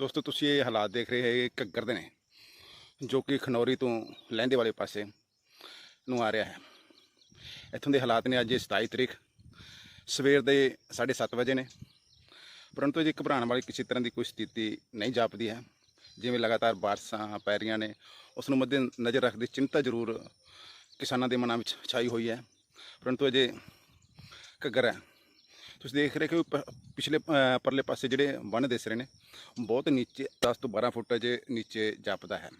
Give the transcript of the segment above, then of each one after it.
ਦੋਸਤੋ, ਤੁਸੀਂ ਇਹ ਹਾਲਾਤ ਦੇਖ ਰਹੇ ਹੈ ਘੱਗਰ ਦੇ ਨੇ, ਜੋ ਕਿ ਖਨੌਰੀ ਤੋਂ ਲਹਿੰਦੇ ਵਾਲੇ ਪਾਸੇ ਨੂੰ ਆ ਰਿਹਾ ਹੈ। ਇੱਥੋਂ ਦੇ ਹਾਲਾਤ ਨੇ ਅੱਜ 27 ਤਰੀਕ, ਸਵੇਰ ਦੇ 7:30 ਵਜੇ ਨੇ। ਪਰੰਤੂ ਜੇ ਘਬਰਾਉਣ ਵਾਲੀ ਕਿਸੇ ਤਰ੍ਹਾਂ ਦੀ ਕੋਈ ਸਥਿਤੀ ਨਹੀਂ ਜਾਪਦੀ ਹੈ। ਜਿਵੇਂ ਲਗਾਤਾਰ ਬਾਰਸ਼ਾਂ ਪੈ ਰਹੀਆਂ ਨੇ, ਉਸ ਨੂੰ ਮੱਦੇ ਨਜ਼ਰ ਰੱਖਦੇ ਚਿੰਤਾ ਜ਼ਰੂਰ ਕਿਸਾਨਾਂ ਦੇ ਮਨਾਂ ਵਿੱਚ ਛਾਈ ਹੋਈ ਹੈ। ਪਰੰਤੂ ਅਜੇ ਘੱਗਰ ਹੈ। ਤੁਸੀਂ ਦੇਖ ਰਹੇ ਕਿ ਪਿਛਲੇ ਪਰਲੇ ਪਾਸੇ ਜਿਹੜੇ ਬੰਨ ਦਿਸ ਰਹੇ ਨੇ, ਬਹੁਤ ਨੀਚੇ 10 ਤੋਂ 12 ਫੁੱਟ ਜੇ ਨੀਚੇ ਜਾਪਦਾ ਹੈ।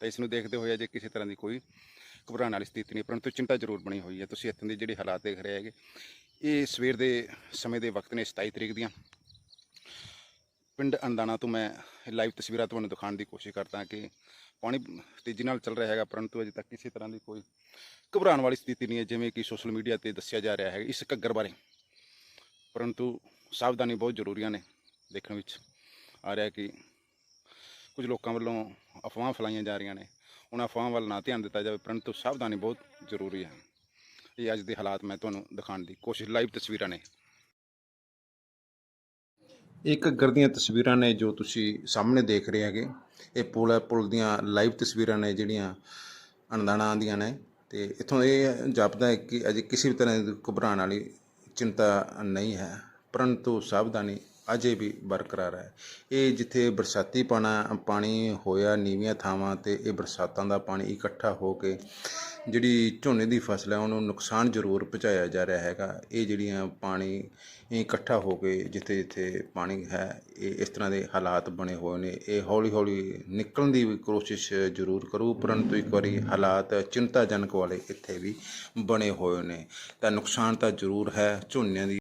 ਤਾਂ ਇਸ ਨੂੰ ਦੇਖਦੇ ਹੋਏ ਜੇ ਕਿਸੇ ਤਰ੍ਹਾਂ ਦੀ ਕੋਈ ਘਬਰਾਉਣ ਵਾਲੀ ਸਥਿਤੀ ਨਹੀਂ, ਪਰੰਤੂ ਚਿੰਤਾ ਜ਼ਰੂਰ ਬਣੀ ਹੋਈ ਹੈ। ਤੁਸੀਂ ਇੱਥੋਂ ਦੇ ਜਿਹੜੇ ਹਾਲਾਤ ਦੇਖ ਰਹੇ ਹੈਗੇ, ਇਹ ਸਵੇਰ ਦੇ ਸਮੇਂ ਦੇ ਵਕਤ ਨੇ 27 ਤਰੀਕ ਦੀਆਂ। ਪਿੰਡ ਅੰਦਾਣਾ ਤੋਂ ਮੈਂ ਲਾਈਵ ਤਸਵੀਰਾਂ ਤੁਹਾਨੂੰ ਦਿਖਾਉਣ ਦੀ ਕੋਸ਼ਿਸ਼ ਕਰਦਾ ਕਿ ਪਾਣੀ ਤੇਜ਼ੀ ਨਾਲ ਚੱਲ ਰਿਹਾ ਹੈਗਾ, ਪਰੰਤੂ ਅਜੇ ਤੱਕ ਕਿਸੇ ਤਰ੍ਹਾਂ ਦੀ ਕੋਈ ਘਬਰਾਉਣ ਵਾਲੀ ਸਥਿਤੀ ਨਹੀਂ ਹੈ, ਜਿਵੇਂ ਕਿ ਸੋਸ਼ਲ ਮੀਡੀਆ ਤੇ ਦੱਸਿਆ ਜਾ ਰਿਹਾ ਹੈ। ਇਸ ਘੱਗਰ ਬਾਰੇ ਪਰੰਤੂ ਸਾਵਧਾਨੀ ਬਹੁਤ ਜ਼ਰੂਰੀਆਂ ਨੇ ਦੇਖਣ ਵਿੱਚ। ਆ ਰਿਹਾ ਕਿ ਕੁਝ ਲੋਕਾਂ ਵੱਲੋਂ ਅਫਵਾਹਾਂ ਫੈਲਾਈਆਂ ਜਾ ਰਹੀਆਂ ਨੇ। ਉਹਨਾਂ ਅਫਵਾਹਾਂ ਵੱਲ ਨਾ ਧਿਆਨ ਦਿੱਤਾ ਜਾਵੇ, ਪਰੰਤੂ ਸਾਵਧਾਨੀ ਬਹੁਤ ਜ਼ਰੂਰੀ ਹੈ। ਇਹ ਅੱਜ ਦੇ ਹਾਲਾਤ ਮੈਂ ਤੁਹਾਨੂੰ ਦਿਖਾਉਣ ਦੀ ਕੋਸ਼ਿਸ਼, ਲਾਈਵ ਤਸਵੀਰਾਂ ਨੇ। ਇਹ ਘੱਗਰ ਦੀਆਂ ਤਸਵੀਰਾਂ ਨੇ ਜੋ ਤੁਸੀਂ ਸਾਹਮਣੇ ਦੇਖ ਰਹੇ ਹੈਗੇ। ਇਹ ਪੁਲ ਹੈ, ਪੁਲ ਦੀਆਂ ਲਾਈਵ ਤਸਵੀਰਾਂ ਨੇ ਜਿਹੜੀਆਂ ਅਣਦਾਣਾ ਆਉਂਦੀਆਂ ਨੇ। ਤੇ ਇੱਥੋਂ ਇਹ ਜਾਪਦਾ ਹੈ ਕਿ ਅਜੇ ਕਿਸੇ ਵੀ ਤਰ੍ਹਾਂ ਦੀ ਘਬਰਾਉਣ ਵਾਲੀ ਚਿੰਤਾ ਨਹੀਂ ਹੈ ਪਰੰਤੂ ਸਾਵਧਾਨੀ ਅਜੇ ਵੀ ਬਰਕਰਾਰ ਹੈ। ਇਹ ਜਿੱਥੇ ਬਰਸਾਤੀ ਪਾਣਾ, ਪਾਣੀ ਹੋਇਆ ਨੀਵੀਆਂ ਥਾਵਾਂ ਤੇ ਇਹ ਬਰਸਾਤਾਂ ਦਾ ਪਾਣੀ ਇਕੱਠਾ ਹੋ ਕੇ ਜਿਹੜੀ ਝੋਨੇ ਦੀ ਫਸਲ ਹੈ, ਉਹਨੂੰ ਨੁਕਸਾਨ ਜ਼ਰੂਰ ਪਹੁੰਚਾਇਆ ਜਾ ਰਿਹਾ ਹੈਗਾ। ਇਹ ਜਿਹੜੀਆਂ ਪਾਣੀ ਇਕੱਠਾ ਹੋ ਕੇ ਜਿੱਥੇ ਜਿੱਥੇ ਪਾਣੀ ਹੈ, ਇਹ ਇਸ ਤਰ੍ਹਾਂ ਦੇ ਹਾਲਾਤ ਬਣੇ ਹੋਏ ਨੇ। ਇਹ ਹੌਲੀ ਹੌਲੀ ਨਿਕਲਣ ਦੀ ਵੀ ਕੋਸ਼ਿਸ਼ ਜ਼ਰੂਰ ਕਰੂ, ਪਰੰਤੂ ਇੱਕ ਵਾਰੀ ਹਾਲਾਤ ਚਿੰਤਾਜਨਕ ਵਾਲੇ ਇੱਥੇ ਵੀ ਬਣੇ ਹੋਏ ਨੇ। ਤਾਂ ਨੁਕਸਾਨ ਤਾਂ ਜ਼ਰੂਰ ਹੈ, ਝੋਨਿਆਂ ਦੀ